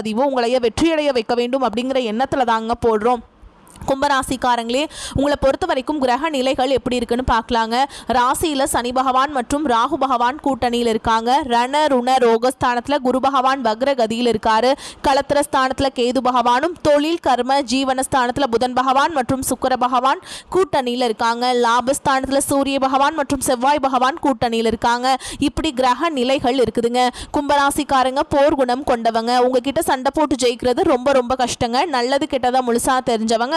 பதிவும் உங்களைய வெற்றியடைய வைக்க வேண்டும் அப்படிங்கிற எண்ணத்தில் தாங்க போடுறோம். கும்பராசிக்காரங்களே உங்களை பொறுத்த வரைக்கும் கிரக நிலைகள் எப்படி இருக்குன்னு பார்க்கலாங்க. ராசியில் சனி பகவான் மற்றும் ராகு பகவான் கூட்டணியில் இருக்காங்க. ரண ருண ரோகஸ்தானத்தில் குரு பகவான் வக்ரகதியில் இருக்காரு. களத்திர ஸ்தானத்தில் கேது பகவானும் தொழில் கர்ம ஜீவனஸ்தானத்தில் புதன் பகவான் மற்றும் சுக்கர பகவான் கூட்டணியில் இருக்காங்க. லாபஸ்தானத்தில் சூரிய பகவான் மற்றும் செவ்வாய் பகவான் கூட்டணியில் இருக்காங்க. இப்படி கிரக நிலைகள் இருக்குதுங்க. கும்பராசிக்காரங்க போர் குணம் கொண்டவங்க. உங்ககிட்ட சண்டை போட்டு ஜெயிக்கிறது ரொம்ப ரொம்ப கஷ்டங்க. நல்லது கெட்டதாக முழுசாக தெரிஞ்சவங்க.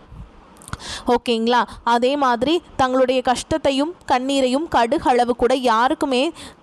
ஓகேங்களா? அதே மாதிரி தங்களுடைய கஷ்டத்தையும் கண்ணீரையும் கடுகளவு கூட யாருக்குமே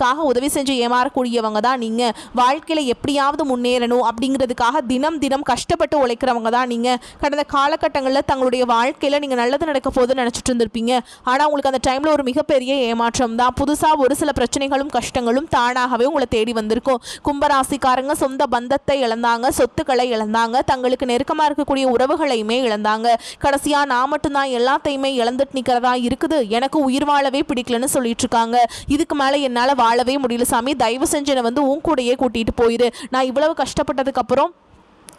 அவங்களுக்காக உதவி செஞ்சு ஏமாறக்கூடியவங்க தான் நீங்கள் வாழ்க்கையில் எப்படியாவது முன்னேறணும் அப்படிங்கிறதுக்காக தினம் தினம் கஷ்டப்பட்டு உழைக்கிறவங்க தான் நீங்கள் கடந்த காலகட்டங்களில் தங்களுடைய வாழ்க்கையில் நீங்கள் நல்லது நடக்க போகுதுன்னு நினச்சிட்டு இருந்திருப்பீங்க. ஆனால் உங்களுக்கு அந்த டைமில் ஒரு மிகப்பெரிய ஏமாற்றம் தான். புதுசாக ஒரு சில பிரச்சனைகளும் கஷ்டங்களும் தானாகவே உங்களை தேடி வந்திருக்கும். கும்பராசிக்காரங்க சொந்த பந்தத்தை இழந்தாங்க சொத்துக்களை இழந்தாங்க தங்களுக்கு நெருக்கமாக இருக்கக்கூடிய உறவுகளையுமே இழந்தாங்க. கடைசியாக நான் மட்டும்தான் எல்லாத்தையுமே இழந்துட்டு நிற்கிறதா இருக்குது? எனக்கு உயிர் வாழவே பிடிக்கலன்னு சொல்லிட்டு இருக்காங்க. இதுக்கு மேலே என்னால் வாழவே முடியல சாமி. தயவு செஞ்சு என்னை வந்து உன் கூடயே கூட்டிகிட்டு போயிரு. நான் இவ்வளவு கஷ்டப்பட்டதுக்கப்புறம்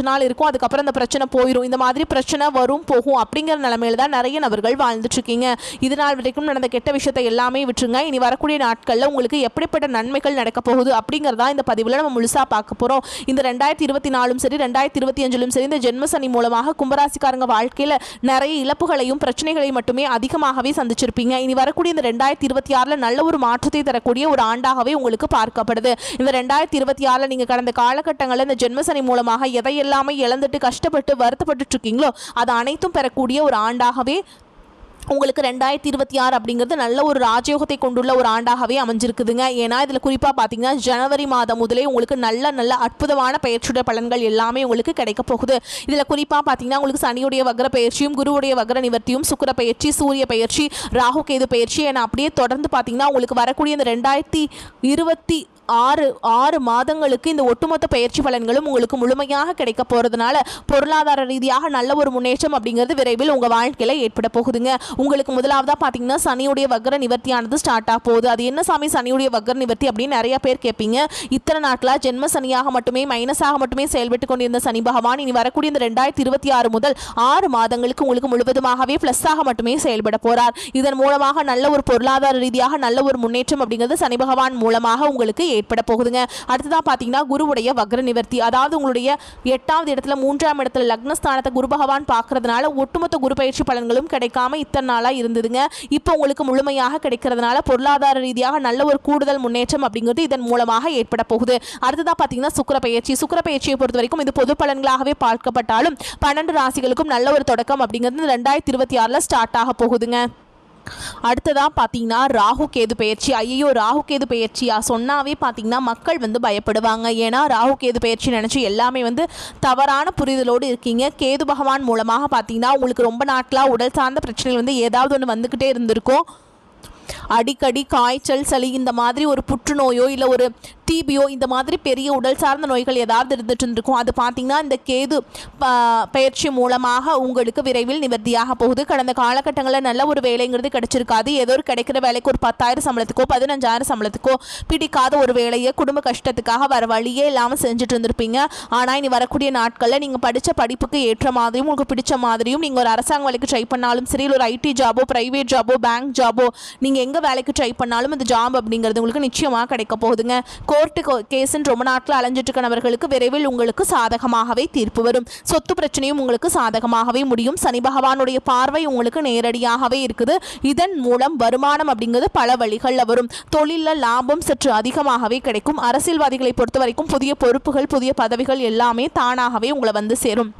கொஞ்ச நாள் இருக்கும் அதுக்கப்புறம் அந்த பிரச்சனை போயிடும் இந்த மாதிரி பிரச்சனை வரும் போகும் அப்படிங்கிற நிலமையில தான் நிறைய நபர்கள் வாழ்ந்துட்டுருக்கீங்க இது நாள் வரைக்கும் நடந்த கெட்ட விஷயத்தை எல்லாமே விட்டுருங்க. இனி வரக்கூடிய நாட்களில் உங்களுக்கு எப்படிப்பட்ட நன்மைகள் நடக்க போகுது அப்படிங்கிறதா இந்த பதிவில் நம்ம முழுசாக பார்க்க போகிறோம் இந்த ரெண்டாயிரத்தி இருபத்தி நாலும் சரி ரெண்டாயிரத்தி இருபத்தி அஞ்சிலும் சரி இந்த ஜென்மசனி மூலமாக கும்பராசிக்காரங்க வாழ்க்கையில் நிறைய இழப்புகளையும் பிரச்சனைகளையும் மட்டுமே அதிகமாகவே சந்திச்சிருப்பீங்க. இனி வரக்கூடிய இந்த ரெண்டாயிரத்தி இருபத்தி ஆறில் நல்ல ஒரு மாற்றத்தை தரக்கூடிய ஒரு ஆண்டாகவே உங்களுக்கு பார்க்கப்படுது. இந்த ரெண்டாயிரத்தி இருபத்தி ஆறில் நீங்கள் கடந்த காலகட்டங்களில் இந்த ஜென்மசனி மூலமாக எதையெல்லாம் இழந்துட்டு கஷ்டப்பட்டு வருத்தப்பட்டு இருக்கீங்களோ அது அனைத்தும் பெறக்கூடிய ஒரு ஆண்டாகவே உங்களுக்கு ரெண்டாயிரத்தி இருபத்தி ஆறு அப்படிங்கிறது நல்ல ஒரு ராஜயோகத்தை கொண்டுள்ள ஒரு ஆண்டாகவே அமைஞ்சிருக்குதுங்க. ஏன்னா இதில் குறிப்பாக பார்த்தீங்கன்னா ஜனவரி மாதம் முதலே உங்களுக்கு நல்ல நல்ல அற்புதமான பயிற்சியுடைய பலன்கள் எல்லாமே உங்களுக்கு கிடைக்க போகுது. இதில் குறிப்பாக பார்த்தீங்கன்னா உங்களுக்கு சனியுடைய வக்ர பயிற்சியும் குருவுடைய வக்ர நிவர்த்தியும் சுக்கர பயிற்சி சூரிய பயிற்சி ராகு கேது பயிற்சி என அப்படியே தொடர்ந்து பார்த்தீங்கன்னா உங்களுக்கு வரக்கூடிய இந்த ரெண்டாயிரத்தி இருபத்தி ஆறு ஆறு மாதங்களுக்கு இந்த ஒட்டுமொத்த பயிற்சி பலன்களும் உங்களுக்கு முழுமையாக கிடைக்க போகிறதுனால பொருளாதார ரீதியாக நல்ல ஒரு முன்னேற்றம் அப்படிங்கிறது விரைவில் உங்கள் வாழ்க்கையில் ஏற்பட போகுதுங்க. உங்களுக்கு முதலாவதாக பார்த்தீங்கன்னா சனியுடைய வக்ர நிவர்த்தியானது ஸ்டார்ட் ஆக போகுது. அது என்ன சாமி? சனியுடைய வக்ர நிவர்த்தி அப்படின்னு நிறைய பேர் கேட்பீங்க. இத்தனை நாட்களாக ஜென்ம சனியாக மட்டுமே மைனஸாக மட்டுமே செயல்பட்டு கொண்டிருந்த சனி பகவான் இனி வரக்கூடிய இந்த ரெண்டாயிரத்தி இருபத்தி ஆறு முதல் ஆறு மாதங்களுக்கு உங்களுக்கு முழுவதுமாகவே ப்ளஸ்ஸாக மட்டுமே செயல்பட போகிறார் இதன் மூலமாக நல்ல ஒரு பொருளாதார ரீதியாக நல்ல ஒரு முன்னேற்றம் அப்படிங்கிறது சனி பகவான் மூலமாக உங்களுக்கு ஏற்பட போகுதுங்க. அடுத்ததாக பார்த்தீங்கன்னா குருவுடைய வக்ர நிவர்த்தி. அதாவது உங்களுடைய எட்டாவது இடத்துல மூன்றாம் இடத்துல லக்னஸ்தானத்தை குரு பகவான் பார்க்கறதுனால ஒட்டுமொத்த குரு பயிற்சி பலன்களும் கிடைக்காம இத்தனை நாளாக இருந்ததுங்க. இப்போ உங்களுக்கு முழுமையாக கிடைக்கிறதுனால பொருளாதார ரீதியாக நல்ல ஒரு கூடுதல் முன்னேற்றம் அப்படிங்கிறது இதன் மூலமாக ஏற்பட போகுது. அடுத்ததாக பார்த்தீங்கன்னா சுக்கர பயிற்சி. சுக்கர பயிற்சியை பொறுத்த வரைக்கும் இது பொது பலன்களாகவே பார்க்கப்பட்டாலும் பன்னெண்டு ராசிகளுக்கும் நல்ல ஒரு தொடக்கம் அப்படிங்கிறது ரெண்டாயிரத்தி இருபத்தி ஆறில் ஸ்டார்ட் ஆக போகுதுங்க. அடுத்ததாக பார்த்தீங்கன்னா ராகு கேது பயிற்சி. ஐயோ ராகு கேது பயிற்சியா? சொன்னாவே பார்த்தீங்கன்னா மக்கள் வந்து பயப்படுவாங்க. ஏன்னா ராகு கேது பயிற்சி நினச்சி எல்லாமே வந்து தவறான புரிதலோடு இருக்கீங்க. கேது பகவான் மூலமாக பார்த்தீங்கன்னா உங்களுக்கு ரொம்ப நாட்களாக உடல் சார்ந்த பிரச்சனைகள் வந்து ஏதாவது ஒன்று வந்துக்கிட்டே இருந்திருக்கும். அடிக்கடி காய்ச்சல் சளி இந்த மாதிரி ஒரு புற்றுநோயோ இல்லை ஒரு டிபியோ இந்த மாதிரி பெரிய உடல் சார்ந்த நோய்கள் ஏதாவது இருந்துட்டு இருந்திருக்கும் அது பார்த்தீங்கன்னா இந்த கேது ப- பயிற்சி மூலமாக உங்களுக்கு விரைவில் நிவர்த்தியாக போகுது. கடந்த காலகட்டங்களில் நல்ல ஒரு வேலைங்கிறது கிடைச்சிருக்காது. ஏதோ ஒரு கிடைக்கிற வேலைக்கு ஒரு பத்தாயிரம் சம்பளத்துக்கோ பதினஞ்சாயிரம் சம்பளத்துக்கோ பிடிக்காத ஒரு வேலையை குடும்ப கஷ்டத்துக்காக வர வழியே இல்லாமல் செஞ்சுட்டு இருந்திருப்பீங்க ஆனால் இனி வரக்கூடிய நாட்களில் நீங்கள் படித்த படிப்புக்கு ஏற்ற மாதிரியும் உங்களுக்கு பிடிச்ச மாதிரியும் நீங்கள் ஒரு அரசாங்க வேலைக்கு ட்ரை பண்ணாலும் சரி ஒரு ஐடி ஜாபோ ப்ரைவேட் ஜாபோ பேங்க் ஜாபோ நீங்கள் எங்கே வேலைக்கு ட்ரை பண்ணாலும் இந்த ஜாப் அப்படிங்கிறது உங்களுக்கு நிச்சயமாக கிடைக்க போகுதுங்க. கோர்ட்டு கேஸுன்னு ரொம்ப நாட்கள் அலைஞ்சிட்டு நபர்களுக்கு விரைவில் உங்களுக்கு சாதகமாகவே தீர்ப்பு வரும். சொத்து பிரச்சனையும் உங்களுக்கு சாதகமாகவே முடியும். சனி பகவானுடைய பார்வை உங்களுக்கு நேரடியாகவே இருக்குது. இதன் மூலம் வருமானம் அப்படிங்கிறது பல வழிகளில் வரும். தொழிலில் லாபம் சற்று அதிகமாகவே கிடைக்கும். அரசியல்வாதிகளை பொறுத்த வரைக்கும் புதிய பொறுப்புகள் புதிய பதவிகள் எல்லாமே தானாகவே உங்களை வந்து சேரும்.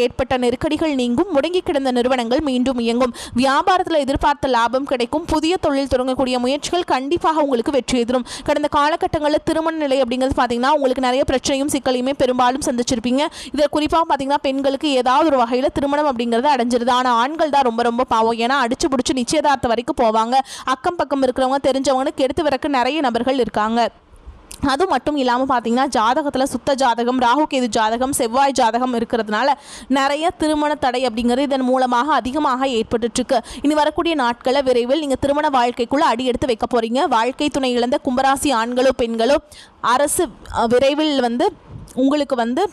ஏற்பட்ட நெருக்கடிகள் நீங்கும் முடங்கி கிடந்த நிறுவனங்கள் மீண்டும் இயங்கும். வியாபாரத்தில் எதிர்பார்த்த லாபம் கிடைக்கும். புதிய தொழில் தொடங்கக்கூடிய முயற்சிகள் கண்டிப்பாக உங்களுக்கு வெற்றி எதிரும். கடந்த காலகட்டங்களில் திருமண நிலை அப்படிங்கிறது பார்த்தீங்கன்னா உங்களுக்கு நிறைய பிரச்சனையும் சிக்கலையுமே பெரும்பாலும் சந்திச்சிருப்பீங்க. இதில் குறிப்பாக பார்த்தீங்கன்னா பெண்களுக்கு ஏதாவது ஒரு வகையில் திருமணம் அப்படிங்கிறது அடைஞ்சிருது. ஆனால் ஆண்கள் தான் ரொம்ப ரொம்ப பாவம். ஏன்னா அடிச்சு பிடிச்சி நிச்சயதார்த்தம் வரைக்கும் போவாங்க. அக்கம் பக்கம் இருக்கிறவங்க தெரிஞ்சவங்கன்னு கெடுத்து வரக்கு நிறைய நபர்கள் இருக்காங்க. அது மட்டும் இல்லாமல் பார்த்தீங்கன்னா ஜாதகத்தில் சுத்த ஜாதகம் ராகு கேது ஜாதகம் செவ்வாய் ஜாதகம் இருக்கிறதுனால நிறைய திருமண தடை அப்படிங்கிறது இதன் மூலமாக அதிகமாக ஏற்பட்டுருக்கு இனி வரக்கூடிய நாட்களில் விரைவில் நீங்கள் திருமண வாழ்க்கைக்குள்ளே அடி எடுத்து வைக்க போகிறீங்க வாழ்க்கை துணை இழந்த கும்பராசி ஆண்களோ பெண்களோ அரசு விரைவில் வந்து உங்களுக்கு வந்து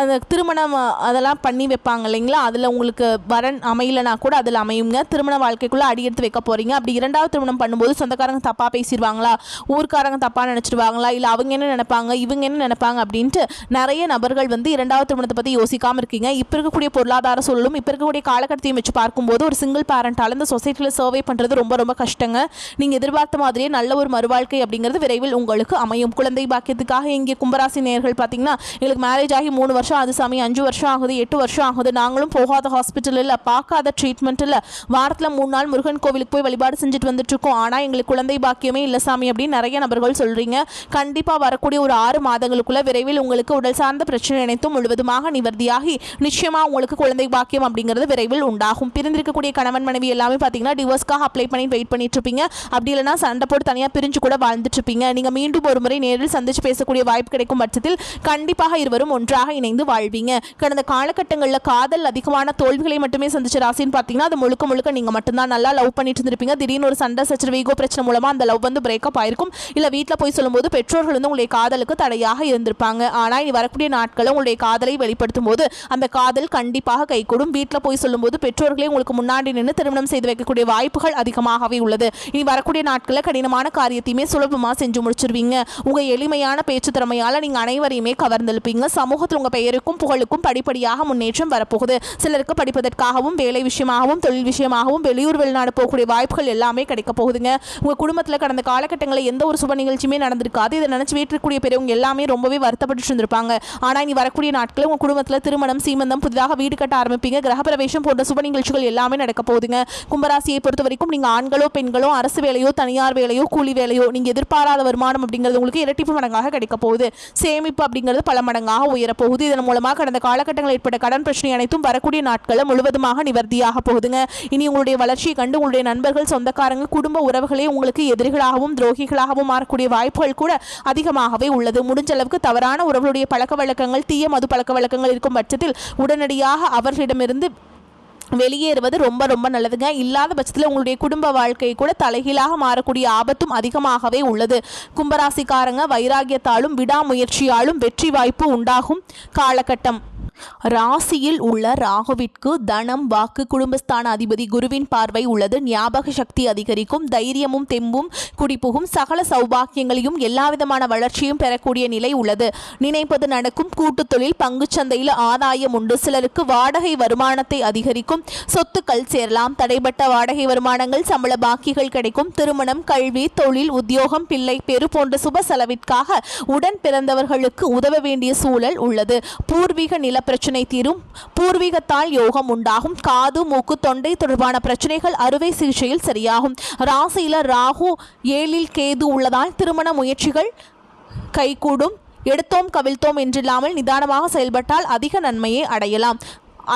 அந்த திருமணம் அதெல்லாம் பண்ணி வைப்பாங்க இல்லைங்களா? அதில் உங்களுக்கு வரன் அமையலைனா கூட அதில் அமையுங்க. திருமண வாழ்க்கைக்குள்ளே அடியெடுத்து வைக்க போகிறீங்க அப்படி இரண்டாவது திருமணம் பண்ணும்போது சொந்தக்காரங்க தப்பாக பேசிடுவாங்களா? ஊர்க்காரங்க தப்பாக நினச்சிடுவாங்களா? இல்லை அவங்க என்ன நினைப்பாங்க? இவங்க என்ன நினைப்பாங்க? அப்படின்ட்டு நிறைய நபர்கள் வந்து இரண்டாவது திருமணத்தை பற்றி யோசிக்காமல் இருக்கீங்க. இப்போ இருக்கக்கூடிய பொருளாதார சூழலும் இப்போ இருக்கக்கூடிய காலகட்டத்தையும் வச்சு பார்க்கும்போது ஒரு சிங்கிள் பேரண்டால் இந்த சொசைட்டியில் சர்வே பண்ணுறது ரொம்ப ரொம்ப கஷ்டங்க. நீங்கள் எதிர்பார்த்த மாதிரியே நல்ல ஒரு மறுவாழ்க்கை அப்படிங்கிறது விரைவில் உங்களுக்கு அமையும். குழந்தை பாக்கியத்துக்காக இங்கே கும்பராசி நேயர்கள் பார்த்தீங்கன்னா எங்களுக்கு மேரேஜ் ஆகி மூணு வருஷம் அது சாமி அஞ்சு வருஷம் ஆகுது எட்டு வருஷம் ஆகுது. நாங்களும் போகாத ஹாஸ்பிட்டல் இல்லை பார்க்காத ட்ரீட்மெண்ட் இல்லை வாரத்தில் மூணு நாள் முருகன் கோவிலுக்கு போய் வழிபாடு செஞ்சுட்டு வந்துட்டு இருக்கோம் ஆனால் எங்களுக்கு குழந்தை பாக்கியமே இல்லை சாமி அப்படின்னு நிறைய நபர்கள் சொல்கிறீங்க கண்டிப்பாக வரக்கூடிய ஒரு ஆறு மாதங்களுக்குள்ள விரைவில் உங்களுக்கு உடல் சார்ந்த பிரச்சனை அனைத்தும் முழுவதுமாக நிவர்த்தியாகி நிச்சயமாக உங்களுக்கு குழந்தை பாக்கியம் அப்படிங்கிறது விரைவில் உண்டாகும். பிரிந்திருக்கக்கூடிய கணவன் மனைவி எல்லாமே பார்த்தீங்கன்னா டிவோர்ஸ்க்காக அப்ளை பண்ணி வெயிட் பண்ணிட்டு இருப்பீங்க. அப்படி இல்லைனா சண்டை போட்டு தனியாக பிரிஞ்சு கூட வாழ்ந்துட்டு இருப்பீங்க. நீங்கள் மீண்டும் ஒரு முறை நேரில் சந்திச்சு பேசக்கூடிய வாய்ப்பு கிடைக்கும் பட்சத்தில் கண்டிப்பாக இருவரும் ஒன்றாக ஒன்றாக இணைந்து வாழ்வீங்க. கடந்த காலகட்டங்களில் காதல் அதிகமான தோல்விகளை மட்டுமே சந்திச்ச ராசின்னு பார்த்தீங்கன்னா அது முழுக்க முழுக்க நீங்கள் மட்டும்தான் நல்லா லவ் பண்ணிட்டு இருந்திருப்பீங்க. திடீர்னு ஒரு சண்டை சச்சரவு ஈகோ பிரச்சனை மூலமாக அந்த லவ் வந்து பிரேக்கப் ஆயிருக்கும். இல்லை வீட்டில் போய் சொல்லும்போது பெற்றோர்கள் வந்து உங்களுடைய காதலுக்கு தடையாக இருந்திருப்பாங்க. ஆனால் இனி வரக்கூடிய நாட்களில் உங்களுடைய காதலை வெளிப்படுத்தும் போது அந்த காதல் கண்டிப்பாக கைகூடும் வீட்டில் போய் சொல்லும்போது பெற்றோர்களே உங்களுக்கு முன்னாடி நின்று திருமணம் செய்து வைக்கக்கூடிய வாய்ப்புகள் அதிகமாகவே உள்ளது. இனி வரக்கூடிய நாட்களில் கடினமான காரியத்தையுமே சுலபமாக செஞ்சு முடிச்சிருவீங்க. உங்கள் எளிமையான பேச்சு திறமையால் நீங்கள் அனைவரையுமே கவர்ந்தெழுப்பீங்க. சமூகத்தில் உங்கள் பெயருக்கும் புகழுக்கும் படிப்படியாக முன்னேற்றம் வரப்போகுது. சிலருக்கு படிப்பதற்காகவும் வேலை விஷயமாகவும் தொழில் விஷயமாகவும் வெளியூர் வெளிநாடு போகக்கூடிய வாய்ப்புகள் எல்லாமே கிடைக்க போகுதுங்க. உங்கள் குடும்பத்தில் கடந்த காலகட்டங்களில் எந்த ஒரு சுப நிகழ்ச்சியுமே நடந்திருக்காது. இதை நினச்சி வீட்டிற்குரிய பெரியவங்க எல்லாமே ரொம்பவே வருத்தப்பட்டு இருந்திருப்பாங்க. ஆனால் இனி வரக்கூடிய நாட்களில் உங்கள் குடும்பத்தில் திருமணம் சீமந்தம் புதிதாக வீடு கட்ட ஆரம்பிப்பீங்க. கிரகப்பிரவேசம் போன்ற சுப நிகழ்ச்சிகள் எல்லாமே நடக்க போகுதுங்க. கும்பராசியை பொறுத்த வரைக்கும் நீங்கள் ஆண்களோ பெண்களோ அரசு வேலையோ தனியார் வேலையோ கூலி வேலையோ நீங்கள் எதிர்பாராத வருமானம் அப்படிங்கிறது உங்களுக்கு இரட்டிப்பு மடங்காக கிடைக்க போகுது. சேமிப்பு அப்படிங்கிறது பல மடங்காக போகுது இதன் மூலமாக கடந்த காலகட்டங்களில் ஏற்பட்ட கடன் பிரச்சனை அனைத்தும் வரக்கூடிய நாட்களும் முழுவதுமாக நிவர்த்தியாக போகுதுங்க. இனி உங்களுடைய வளர்ச்சியை கண்டு உங்களுடைய நண்பர்கள் சொந்தக்காரங்க குடும்ப உறவுகளே உங்களுக்கு எதிரிகளாகவும் துரோகிகளாகவும் மாறக்கூடிய வாய்ப்புகள் கூட அதிகமாகவே உள்ளது. முடிஞ்ச அளவுக்கு தவறான உறவுடைய பழக்க வழக்கங்கள் தீய மது பழக்க வழக்கங்கள் இருக்கும் பட்சத்தில் உடனடியாக அவர்களிடமிருந்து வெளியேறுவது ரொம்ப ரொம்ப நல்லதுங்க. இல்லாத பட்சத்தில் உங்களுடைய குடும்ப வாழ்க்கை கூட தலைகீழாக மாறக்கூடிய ஆபத்தும் அதிகமாகவே உள்ளது. கும்பராசிக்காரங்க வைராகியத்தாலும் விடாமுயற்சியாலும் வெற்றி வாய்ப்பு உண்டாகும் காலகட்டம். ராசியில் உள்ள ராகுவிற்கு தனம் வாக்கு குடும்பஸ்தான அதிபதி குருவின் பார்வை உள்ளது. ஞாபக சக்தி அதிகரிக்கும் தைரியமும் தெம்பும் குடிப்புகும் சகல சௌபாக்கியங்களையும் எல்லாவிதமான வளர்ச்சியும் பெறக்கூடிய நிலை உள்ளது. நினைப்பது நடக்கும். கூட்டுத்தொழில் பங்குச்சந்தையில் ஆதாயம் உண்டு. சிலருக்கு வாடகை வருமானத்தை அதிகரிக்கும். சொத்துக்கள் சேரலாம். தடைபட்ட வாடகை வருமானங்கள் சம்பள பாக்கிகள் கிடைக்கும். திருமணம் கல்வி தொழில் உத்தியோகம் பிள்ளை பெரு போன்ற சுப செலவிற்காக உடன் பிறந்தவர்களுக்கு உதவ வேண்டிய சூழல் உள்ளது. பூர்வீக நிலப்ப பிரச்சனை தீரும். பூர்வீகத்தால் யோகம் உண்டாகும். காது மூக்கு தொண்டை தொடர்பான பிரச்சனைகள் அறுவை சிகிச்சையில் சரியாகும். ராசியில ராகு ஏழில் கேது உள்ளதால் திருமண முயற்சிகள் கைகூடும். எடுத்தோம் கவிழ்த்தோம் என்றில்லாமல் நிதானமாக செயல்பட்டால் அதிக நன்மையை அடையலாம்.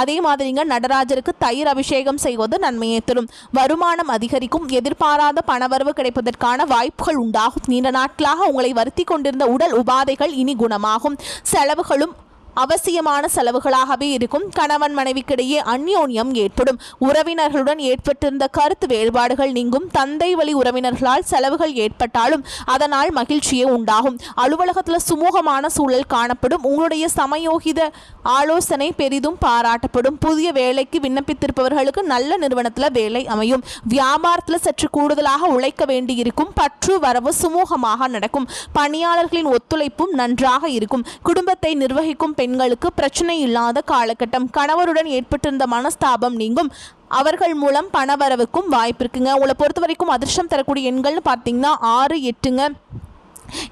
அதே மாதிரிங்க நடராஜருக்கு தயிர் அபிஷேகம் செய்வது நன்மையை தரும். வருமானம் அதிகரிக்கும். எதிர்பாராத பணவரவு கிடைப்பதற்கான வாய்ப்புகள் உண்டாகும். நீண்ட நாட்களாக உங்களை வருத்தி கொண்டிருந்த உடல் உபாதைகள் இனி குணமாகும். செலவுகளும் அவசியமான செலவுகளாகவே இருக்கும். கணவன் மனைவிக்கிடையே அந்யோன்யம் ஏற்படும். உறவினர்களுடன் ஏற்பட்டிருந்த கருத்து வேறுபாடுகள் நீங்கும். தந்தை வழி உறவினர்களால் செலவுகள் ஏற்பட்டாலும் அதனால் மகிழ்ச்சியே உண்டாகும். அலுவலகத்தில் சுமூகமான சூழல் காணப்படும். உங்களுடைய சமயோகித ஆலோசனை பெரிதும் பாராட்டப்படும். புதிய வேலைக்கு விண்ணப்பித்திருப்பவர்களுக்கு நல்ல நிறுவனத்தில் வேலை அமையும். வியாபாரத்தில் சற்று கூடுதலாக உழைக்க வேண்டியிருக்கும். பற்று வரவு சுமூகமாக நடக்கும். பணியாளர்களின் ஒத்துழைப்பும் நன்றாக இருக்கும். குடும்பத்தை நிர்வகிக்கும் பெண்களுக்கு பிரச்சனை இல்லாத காலகட்டம். கணவருடன் ஏற்பட்டிருந்த மனஸ்தாபம் நீங்கும். அவர்கள் மூலம் பணவரவுக்கும் வாய்ப்பு இருக்குங்க உங்களை பொறுத்த வரைக்கும் அதிர்ஷ்டம் தரக்கூடிய எண்கள்னு பார்த்தீங்கன்னா ஆறு எட்டுங்க.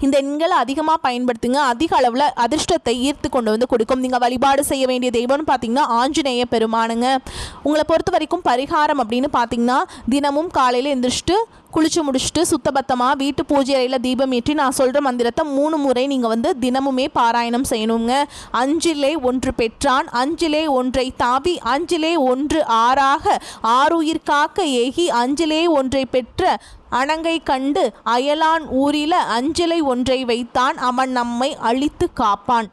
இந்த எண்களை அதிகமாக பயன்படுத்துங்க. அதிக அளவில் அதிர்ஷ்டத்தை ஈர்த்து கொண்டு வந்து கொடுக்கும். நீங்கள் வழிபாடு செய்ய வேண்டிய தெய்வம்னு பார்த்தீங்கன்னா ஆஞ்சநேய பெருமானுங்க. உங்களை பொறுத்த வரைக்கும் பரிகாரம் அப்படின்னு பார்த்தீங்கன்னா தினமும் காலையில் எந்திரிச்சிட்டு குளிச்சு முடிச்சுட்டு சுத்தபத்தமாக வீட்டு பூஜை அறையில் தீபம் ஏற்றி நான் சொல்கிற மந்திரத்தை மூணு முறை நீங்கள் வந்து தினமுமே பாராயணம் செய்யணுங்க. அஞ்சிலே ஒன்று பெற்றான் அஞ்சிலே ஒன்றை தாவி அஞ்சிலே ஒன்று ஆறாக ஆறுயிர் காக்க ஏகி அஞ்சிலே ஒன்றை பெற்ற அணங்கை கண்டு அயலான் ஊரில அஞ்சலை ஒன்றை வைத்தான் அவன் நம்மை அழித்து காப்பான்.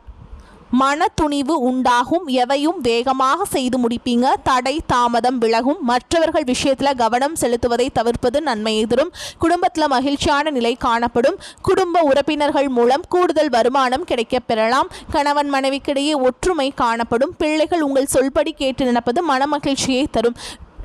மன துணிவு உண்டாகும் எவையும் வேகமாக செய்து முடிப்பீங்க. தடை தாமதம் விலகும். மற்றவர்கள் விஷயத்தில் கவனம் செலுத்துவதை தவிர்ப்பது நன்மையை தரும் குடும்பத்தில் மகிழ்ச்சியான நிலை காணப்படும். குடும்ப உறுப்பினர்கள் மூலம் கூடுதல் வருமானம் கிடைக்கப் பெறலாம். கணவன் மனைவிக்கிடையே ஒற்றுமை காணப்படும். பிள்ளைகள் உங்கள் சொல்படி கேட்டு நடப்பது மனமகிழ்ச்சியை தரும்.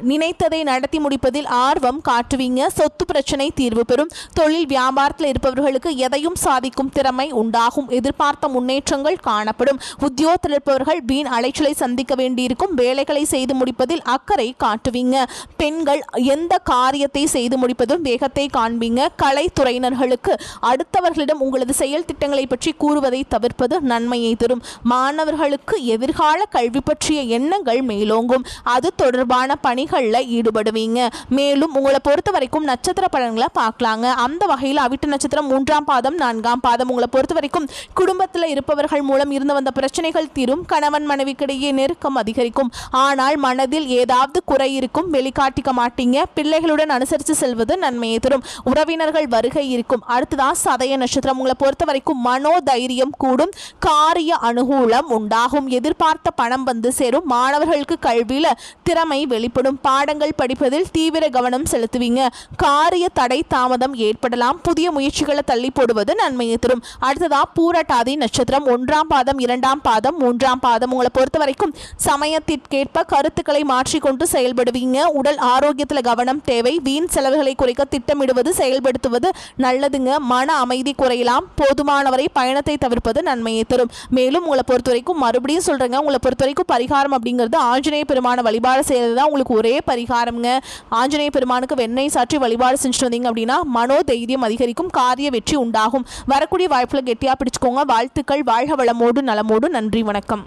நினைத்ததை நடத்தி முடிப்பதில் ஆர்வம் காட்டுவீங்க. சொத்து பிரச்சனை தீர்வு பெறும். தொழில் வியாபாரத்தில் இருப்பவர்களுக்கு எதையும் சாதிக்கும் திறமை உண்டாகும். எதிர்பார்த்த முன்னேற்றங்கள் காணப்படும். உத்தியோகத்தில் இருப்பவர்கள் வீண் அலைச்சலை சந்திக்க வேண்டியிருக்கும். வேலைகளை செய்து முடிப்பதில் அக்கறை காட்டுவீங்க. பெண்கள் எந்த காரியத்தை செய்து முடிப்பதும் வேகத்தை காண்பீங்க. கலைத்துறையினர்களுக்கு அடுத்தவர்களிடம் உங்களது செயல் திட்டங்களை பற்றி கூறுவதை தவிர்ப்பது நன்மையை தரும். மாணவர்களுக்கு எதிர்கால கல்வி பற்றிய எண்ணங்கள் மேலோங்கும். அது தொடர்பான பணி பணிகளில் ஈடுபடுவீங்க. மேலும் உங்களை பொறுத்த வரைக்கும் நட்சத்திர பலன்களை பார்க்கலாங்க. அந்த வகையில் அவிட்டு நட்சத்திரம் மூன்றாம் பாதம் நான்காம் பாதம். உங்களை பொறுத்த வரைக்கும் குடும்பத்தில் இருப்பவர்கள் மூலம் இருந்து வந்த பிரச்சனைகள் தீரும். கணவன் மனைவிக்கிடையே நெருக்கம் அதிகரிக்கும். ஆனால் மனதில் ஏதாவது குறை இருக்கும் வெளிக்காட்டிக்க மாட்டீங்க. பிள்ளைகளுடன் அனுசரித்து செல்வது நன்மையை தரும். உறவினர்கள் வருகை இருக்கும். அடுத்ததான் சதய நட்சத்திரம். உங்களை பொறுத்த வரைக்கும் மனோதைரியம் கூடும். காரிய அனுகூலம் உண்டாகும். எதிர்பார்த்த பணம் வந்து சேரும். மாணவர்களுக்கு கல்வியில திறமை வெளிப்படும். பாடங்கள் படிப்பதில் தீவிர கவனம் செலுத்துவீங்க. காரிய தடை தாமதம் ஏற்படலாம். புதிய முயற்சிகளை தள்ளி போடுவது நன்மையை தரும். அடுத்ததா பூரட்டாதி நட்சத்திரம். ஒன்றாம் பாதம் இரண்டாம் பாதம் மூன்றாம் பாதம். உங்களை பொறுத்த வரைக்கும் சமயத்திற்கேற்ப கருத்துக்களை மாற்றிக்கொண்டு செயல்படுவீங்க. உடல் ஆரோக்கியத்தில் கவனம் தேவை. வீண் செலவுகளை குறைக்க திட்டமிடுவது செயல்படுத்துவது நல்லதுங்க. மன அமைதி குறையலாம். போதுமானவரை பயணத்தை தவிர்ப்பது நன்மையை தரும். மேலும் உங்களை பொறுத்த வரைக்கும் மறுபடியும் சொல்கிறேங்க உங்களை பொறுத்த வரைக்கும் பரிகாரம் அப்படிங்கிறது ஆஞ்சநேய பெருமான வழிபாடு செய்கிறது தான் உங்களுக்கு ஒரே பரிகாரம்ங்க. ஆஞ்சநேய பெருமானுக்கு வெண்ணெய் சாற்றி வழிபாடு செஞ்சுட்டு வந்தீங்க அப்படின்னா மனோ தைரியம் அதிகரிக்கும் காரிய வெற்றி உண்டாகும். வரக்கூடிய வாய்ப்பில் கெட்டியாக பிடிச்சுக்கோங்க. வாழ்த்துக்கள் வாழ்க வளமோடு நலமோடு நன்றி வணக்கம்.